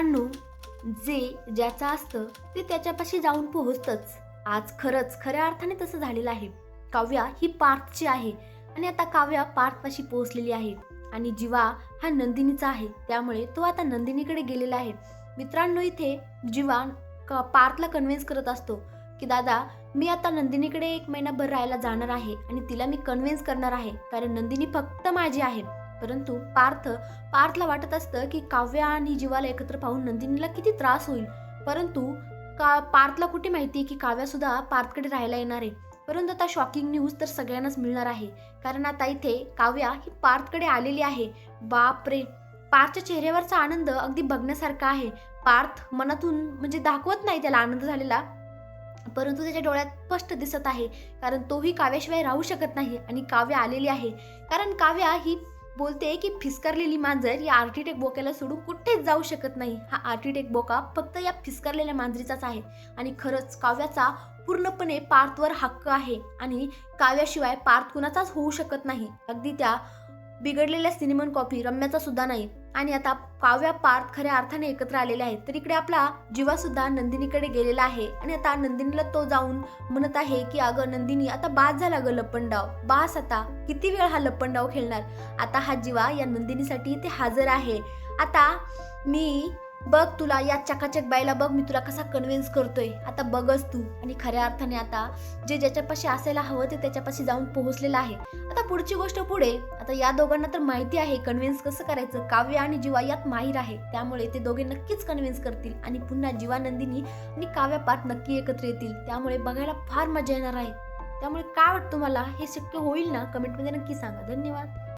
मित्रांनो जे ज्याचं असतं ते त्याच्यापाशी जाऊन पोहोचतच. आज खरंच खऱ्या अर्थाने तसं झालेलं आहे. काव्या ही पार्थची आहे आणि आता काव्या पार्थपाशी पोहोचलेली आहे. आणि जीवा हा नंदिनीचा आहे. त्यामुळे तो आता नंदिनीकडे गेलेला आहे. मित्रांनो इथे जीवा क- पार्थला कन्व्हिन्स करत असतो की दादा मी आता नंदिनीकडे एक महिनाभर राहायला जाणार आहे आणि तिला मी कन्व्हिन्स करणार आहे. कारण नंदिनी फक्त माझी आहे. परंतु पार्थ पार्थला वाटत असतं की काव्या आणि जीवाला एकत्र पाहून नंदिनीला किती त्रास होईल. परंतु का पार्थला कुठे माहिती की काव्या सुद्धा पार्थकडे राहायला येणार आहे? परंतु आता शॉकिंग न्यूज तर सगळ्यांनाच मिळणार आहे. कारण आता इथे काव्या ही पार्थकडे आलेली आहे. बापरे! पार्थच्या चेहऱ्यावरचा आनंद अगदी बघण्यासारखा आहे. पार्थ मनातून म्हणजे दाखवत नाही त्याला आनंद झालेला. परंतु त्याच्या डोळ्यात स्पष्ट दिसत आहे. कारण तोही काव्याशिवाय राहू शकत नाही आणि काव्य आलेली आहे. कारण काव्या ही बोलते की फिसकारलेली मांजर या आर्टिटेक बोक्याला सोडून कुठेच जाऊ शकत नाही. हा आर्टिटेक बोका फक्त या फिसकारलेल्या मांजरीचाच आहे. आणि खरंच काव्याचा पूर्णपणे पार्थवर हक्क आहे आणि काव्याशिवाय पार्थ कुणाचाच होऊ शकत नाही. अगदी त्या बिघडलेल्या सिनेमन कॉपी रम्याचा सुद्धा नाही. आणि आता काव्या पार्थ खऱ्या अर्थाने एकत्र आलेले आहेत. तर इकडे आपला जीवा सुद्धा नंदिनीकडे गेलेला आहे. आणि आता नंदिनीला तो जाऊन म्हणत आहे की अगं नंदिनी आता बास झाला ग लपंडाव. बास आता. किती वेळ हा लपंडाव खेळणार? आता हा जीवा या नंदिनीसाठी इथे हजर आहे. आता मी बघ तुला या चकाचक बाईला बघ मी तुला कसा कन्व्हिन्स करतोय. आता बघच तू. आणि खऱ्या अर्थाने आता जे ज्याच्यापाशी असायला हवं ते त्याच्यापाशी जाऊन पोहोचलेलं आहे. आता पुढची गोष्ट पुढे. आता या दोघांना तर माहिती आहे कन्व्हिन्स कसं करायचं? काव्य आणि जीवा यात माहीर आहे. त्यामुळे ते दोघे नक्कीच कन्व्हिन्स करतील. आणि पुन्हा जीवानंदिनी आणि काव्या पाठ नक्की एकत्र येतील. त्यामुळे बघायला फार मजा येणार आहे. त्यामुळे काय वाटतं मला हे शक्य होईल ना? कमेंटमध्ये नक्की सांगा. धन्यवाद.